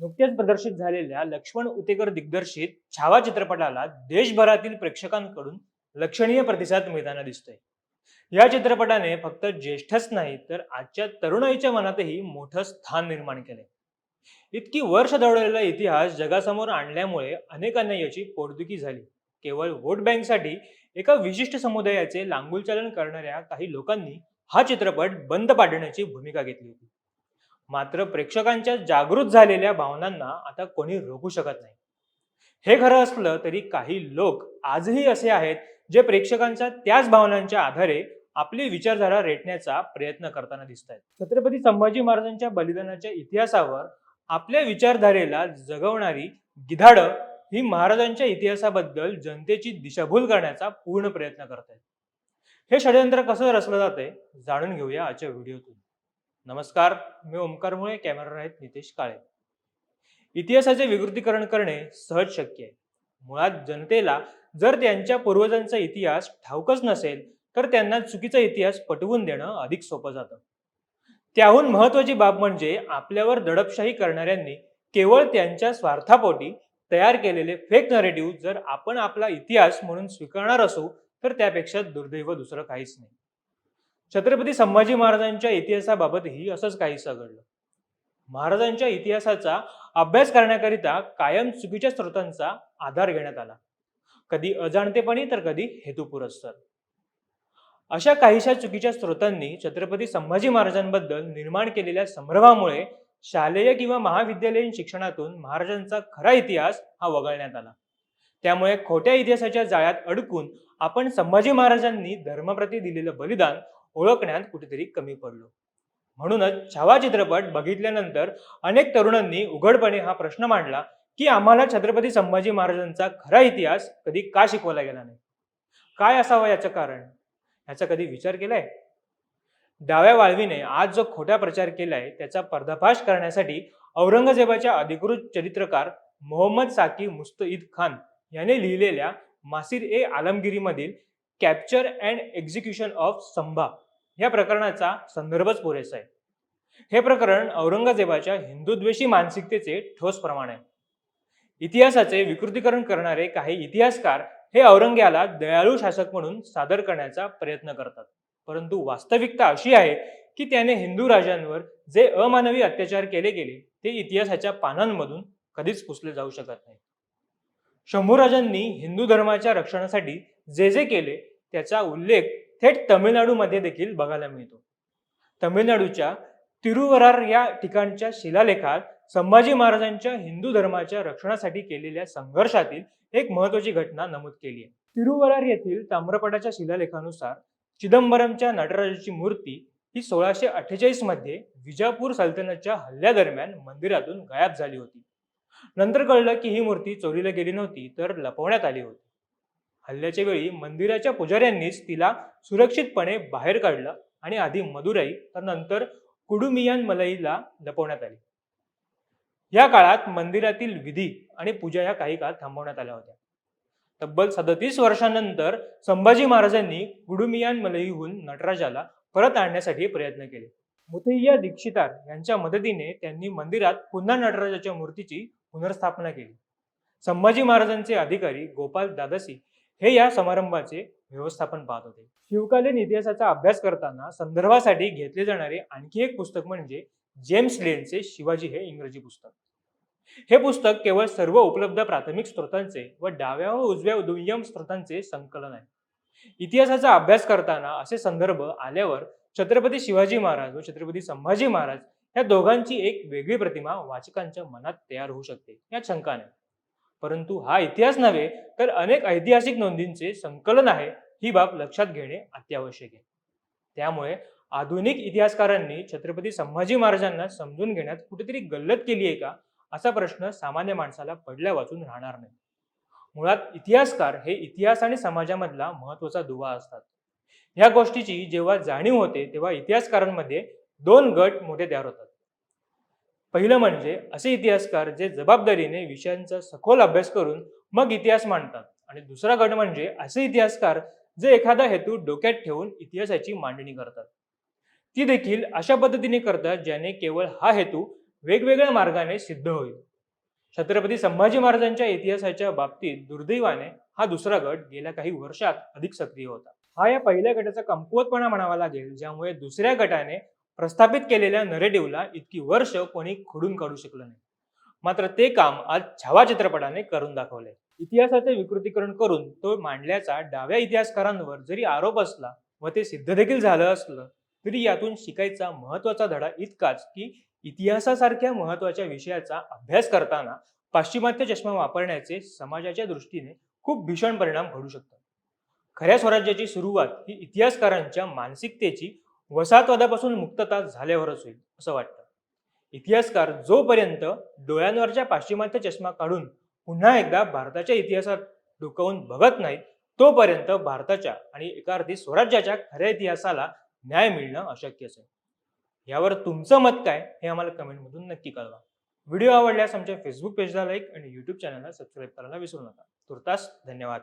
नुकत्याच प्रदर्शित झालेल्या लक्ष्मण उतेकर दिग्दर्शित छावा चित्रपटाला देशभरातील प्रेक्षकांकडून लक्षणीय प्रतिसाद मिळताना दिसतोय. या चित्रपटाने फक्त ज्येष्ठच नाही तर आजच्या तरुणाईच्या मनातही मोठं स्थान निर्माण केलंय. इतकी वर्ष दौडलेला इतिहास जगासमोर आणल्यामुळे अनेकांना याची पोटदुखी झाली. केवळ वोट बँकसाठी एका विशिष्ट समुदायाचे लांगुलचालन करणाऱ्या काही लोकांनी हा चित्रपट बंद पाडण्याची भूमिका घेतली होती. मात्र प्रेक्षकांच्या जागृत झालेल्या भावनांना आता कोणी रोखू शकत नाही. हे खरं असलं तरी काही लोक आजही असे आहेत जे प्रेक्षकांच्या त्याच भावनांच्या आधारे आपली विचारधारा रेटण्याचा प्रयत्न करताना दिसत आहेत छत्रपती संभाजी महाराजांच्या बलिदानाच्या इतिहासावर आपल्या विचारधारेला जगवणारी गिधाडं ही महाराजांच्या इतिहासाबद्दल जनतेची दिशाभूल करण्याचा पूर्ण प्रयत्न करत आहेत हे षडयंत्र कसं रचलं जाते जाणून घेऊया आजच्या व्हिडिओतून. नमस्कार मी ओमकार मुळे कॅमेरा आहेत नितेश काळे. इतिहासाचे विकृतीकरण करणे सहज शक्य आहे. मुळात जनतेला जर त्यांच्या पूर्वजांचा इतिहास ठाऊकच नसेल तर त्यांना चुकीचा इतिहास पटवून देणं अधिक सोपं जातं. त्याहून महत्वाची बाब म्हणजे आपल्यावर दडपशाही करणाऱ्यांनी केवळ त्यांच्या स्वार्थापोटी तयार केलेले फेक नरेटिव्ह जर आपण आपला इतिहास म्हणून स्वीकारणार असू तर त्यापेक्षा दुर्दैव दुसरं काहीच नाही. छत्रपती संभाजी महाराजांच्या इतिहासाबाबतही असंच काहीसं घडलं महाराजांच्या इतिहासाचा अभ्यास करण्याकरिता कायम चुकीच्या स्रोतांचा आधार घेण्यात आला. कधी अजाणतेपणी तर कधी हेतुपुरस्सर. अशा काहीशा चुकीच्या स्रोतांनी छत्रपती संभाजी महाराजांबद्दल निर्माण केलेल्या संभ्रमामुळे शालेय किंवा महाविद्यालयीन शिक्षणातून महाराजांचा खरा इतिहास हा वगळण्यात आला. त्यामुळे खोट्या इतिहासाच्या जाळ्यात अडकून आपण संभाजी महाराजांनी धर्माप्रती दिलेलं बलिदान ओळखण्यात कुठेतरी कमी पडलो. म्हणूनच छावा चित्रपट बघितल्यानंतर अनेक तरुणांनी उघडपणे हा प्रश्न मांडला की आम्हाला छत्रपती संभाजी महाराजांचा खरा इतिहास कधी का शिकवला गेला नाही? काय असावं याचं कारण? याचा कधी विचार केलाय? डाव्या वाळवीने आज जो खोटा प्रचार केलाय त्याचा पर्दाफाश करण्यासाठी औरंगजेबाच्या अधिकृत चरित्रकार मोहम्मद साकी मुस्तईद खान याने लिहिलेल्या मासिर ए आलमगिरीमधील capture and execution of Sambha या प्रकरणाचा संदर्भच पुरेसा आहे. हे प्रकरण औरंगजेबाच्या हिंदुद्वेषी मानसिकतेचे ठोस प्रमाण आहे. इतिहासाचे विकृतीकरण करणारे काही इतिहासकार हे औरंग्याला दयाळू शासक म्हणून सादर करण्याचा प्रयत्न करतात. परंतु वास्तविकता अशी आहे की त्याने हिंदू राजांवर जे अमानवी अत्याचार केले गेले ते इतिहासाच्या पानांमधून कधीच पुसले जाऊ शकत नाही. शंभूराजांनी हिंदू धर्माच्या रक्षणासाठी जे जे केले त्याचा उल्लेख थेट तमिळनाडूमध्ये देखील बघायला मिळतो. तमिळनाडूच्या तिरुवरार या ठिकाणच्या शिलालेखात संभाजी महाराजांच्या हिंदू धर्माच्या रक्षणासाठी केलेल्या संघर्षातील एक महत्वाची घटना नमूद केली आहे. तिरुवरार येथील ताम्रपटाच्या शिलालेखानुसार चिदंबरमच्या नटराजाची मूर्ती ही सोळाशे अठ्ठेचाळीसमध्ये विजापूर सल्तनतच्या हल्ल्यादरम्यान मंदिरातून गायब झाली होती. नंतर कळलं की ही मूर्ती चोरीला गेली नव्हती तर लपवण्यात आली होती. हल्ल्याच्या वेळी मंदिराच्या पुजाऱ्यांनीच तिला सुरक्षितपणे बाहेर काढलं आणि आधी मदुराई तर नंतर कुडुमियान मलईला लपवण्यात आली. या काळात मंदिरातील विधी आणि पूजा या काही काळ थांबवण्यात आल्या होत्या. तब्बल सदतीस वर्षांनंतर संभाजी महाराजांनी कुडुमियान मलईहून नटराजाला परत आणण्यासाठी प्रयत्न केले. मुथैया दीक्षितार यांच्या मदतीने त्यांनी मंदिरात पुन्हा नटराजाच्या मूर्तीची पुनर्स्थापना केली. संभाजी महाराजांचे अधिकारी गोपाल दादासी हे या समारंभाचे व्यवस्थापन पाहत होते. शिवकालीन इतिहासाचा अभ्यास करताना संदर्भासाठी घेतले जाणारे आणखी एक पुस्तक म्हणजे जेम्स लेनचे शिवाजी हे इंग्रजी पुस्तक. हे पुस्तक केवळ सर्व उपलब्ध प्राथमिक स्रोतांचे व डाव्या व उजव्या दुय्यम स्रोतांचे संकलन आहे. इतिहासाचा अभ्यास करताना असे संदर्भ आल्यावर छत्रपती शिवाजी महाराज व छत्रपती संभाजी महाराज या दोघांची एक वेगळी प्रतिमा वाचकांच्या मनात तयार होऊ शकते यात शंका नाही परंतु हा इतिहास नव्हे तर अनेक ऐतिहासिक नोंदींचे संकलन आहे ही बाब लक्षात घेणे अत्यावश्यक आहे. त्यामुळे आधुनिक इतिहासकारांनी छत्रपती संभाजी महाराजांना समजून घेण्यात कुठेतरी गल्लत केली आहे का असा प्रश्न सामान्य माणसाला पडल्या वाचून राहणार नाही. मुळात इतिहासकार हे इतिहास आणि समाजामधला महत्त्वाचा दुवा असतात. या गोष्टीची जेव्हा जाणीव होते तेव्हा इतिहासकारांमध्ये दोन गट मोठे तयार होतात. पहिलं म्हणजे असे इतिहासकार जे जबाबदारीने विषयांचा सखोल अभ्यास करून मग इतिहास मांडतात. आणि दुसरा गट म्हणजे असे इतिहासकार जे एखादा हेतू डोक्यात ठेवून इतिहासाची मांडणी करतात. ती देखील अशा पद्धतीने करतात ज्याने केवळ हा हेतू वेगवेगळ्या मार्गाने सिद्ध होईल. छत्रपती संभाजी महाराजांच्या इतिहासाच्या बाबतीत दुर्दैवाने हा दुसरा गट गेल्या काही वर्षात अधिक सक्रिय होता. हा या पहिल्या गटाचा कमकुवतपणा म्हणावा लागेल ज्यामुळे दुसऱ्या गटाने प्रस्थापित केलेल्या नरेटिव्हला इतकी वर्ष कोणी खोडून काढू शकलं नाही. मात्र ते काम आज छावा चित्रपटाने करून दाखवले इतिहासाचे विकृतीकरण करून तो मांडल्याचा डाव्या इतिहासकारांवर जरी आरोप असला व ते सिद्ध देखील झालं असलं तरी यातून शिकायचा महत्त्वाचा धडा इतकाच की इतिहासासारख्या महत्त्वाच्या विषयाचा अभ्यास करताना पाश्चिमात्य चष्मा वापरण्याचे समाजाच्या दृष्टीने खूप भीषण परिणाम घडू शकतात. खऱ्या स्वराज्याची सुरुवात ही इतिहासकारांच्या मानसिकतेची वसाहतवादापासून मुक्तता झाल्यावरच होईल असं वाटतं. इतिहासकार जोपर्यंत डोळ्यांवरच्या पाश्चिमात्य चष्मा काढून पुन्हा एकदा भारताच्या इतिहासात डोकावून बघत नाहीत तोपर्यंत भारताच्या आणि एका अर्थी स्वराज्याच्या खऱ्या इतिहासाला न्याय मिळणं अशक्यच आहे. यावर तुमचं मत काय हे आम्हाला कमेंटमधून नक्की कळवा. व्हिडिओ आवडल्यास आमच्या फेसबुक पेजला लाईक आणि यूट्यूब चॅनलला सबस्क्राईब करायला विसरू नका. तुर्तास धन्यवाद.